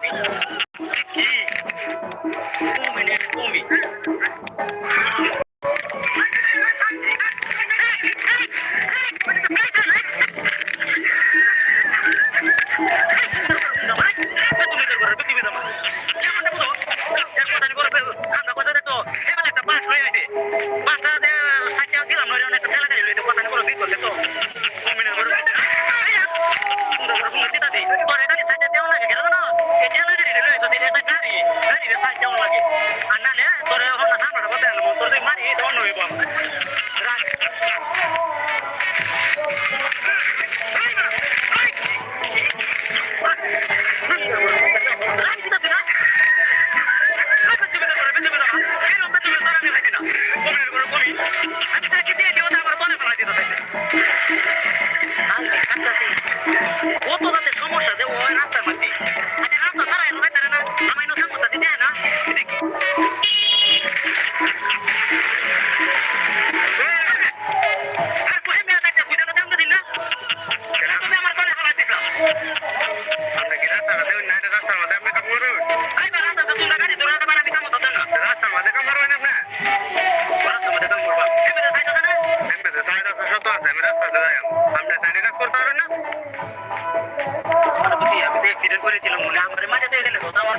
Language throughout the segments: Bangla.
sabe? করেছিল মনে আমার মাঝে তো এখানে কোথাও আমার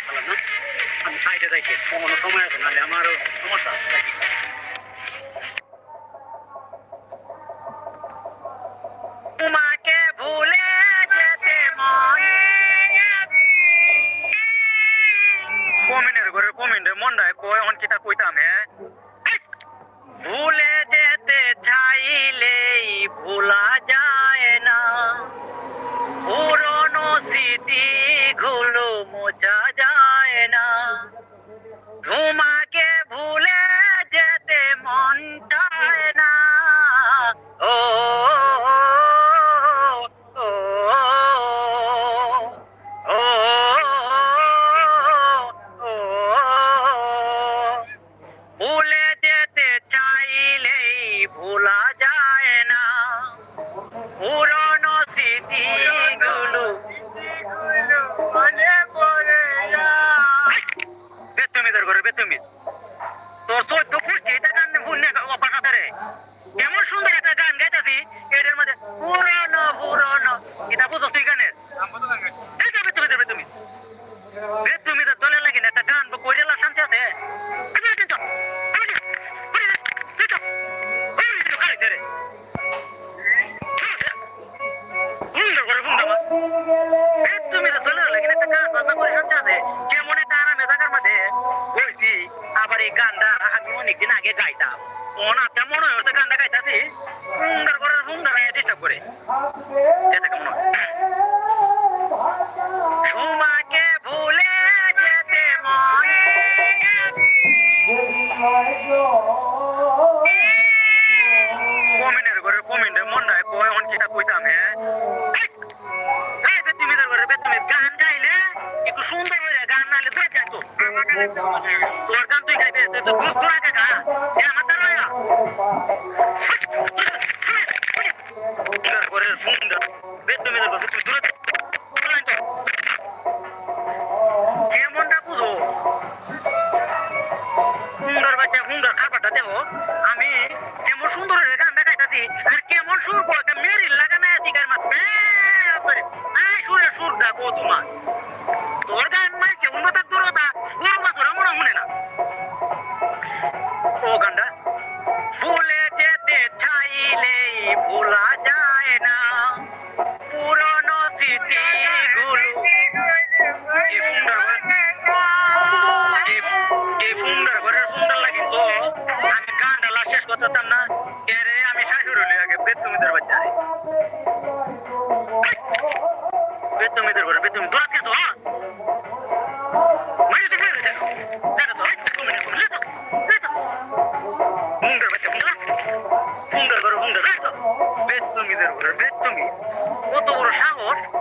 মোচা যায় না। ধুম অনেকদিন আগে গাইতাম। মন আপনার মনে হচ্ছে গানটা গাইতাছি সুন্দর করে সুন্দর ডিস্টার্ব করে। ভোলা যায় না। পুরনো স্মৃতিগুলো এই ফুন্ডার ঘরের ফুন্ডার লাগি তো আমি গানটা শেষ করতাম না। এরে আমি শাশুড় হলে আগে বেতুমিদের বাচ্চা বেতুমিদের ঘরে বেতুমি কত বড় সাহস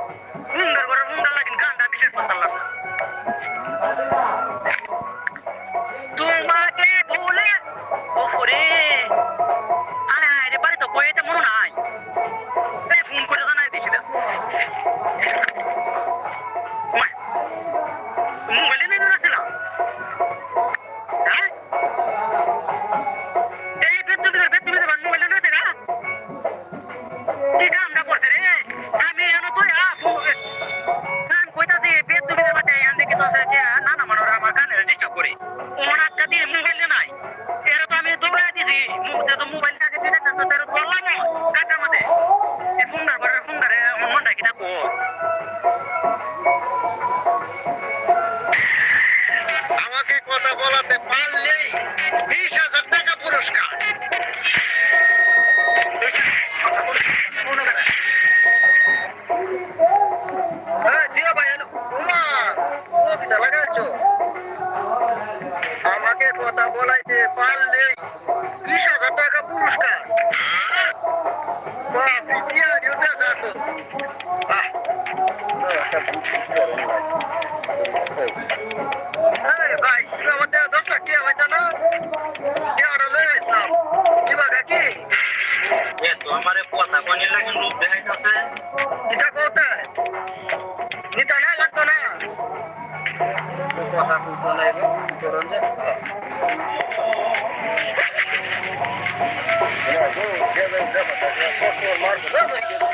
Marmara'da.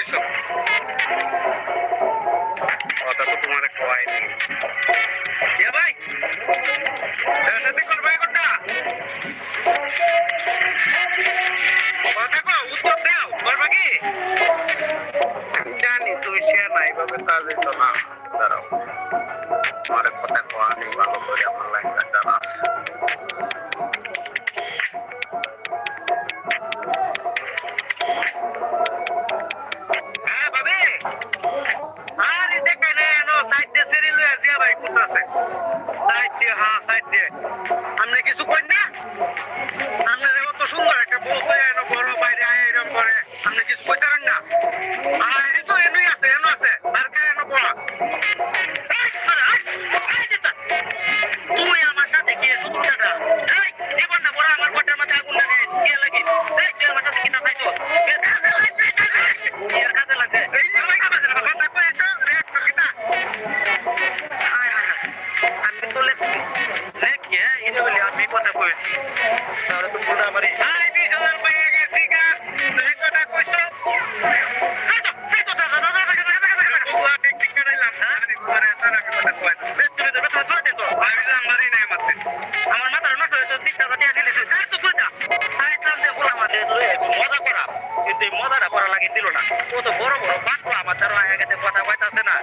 হয়েছ কথা তো তোমার কয় নেই ভাই? সাথে করবে কোনটা কথা কো, উত্তর দাও, করবে কি? জানি তুমি সে না, এইভাবে কাজ হইত না। দাঁড়াও। আমার কথা কয় নেই ভালো করে আমার লাইনটা আছে। হ্যাঁ? আমার মাথার নষ্ট হয়েছে দিকটা বাটিয়া দিলেছে তার তো মজা করা। কিন্তু মজাটা করা লাগে দিল না। ও তো বড় বড় বাক্য আমার দ্বারা আগে কথা পাইতাছে না।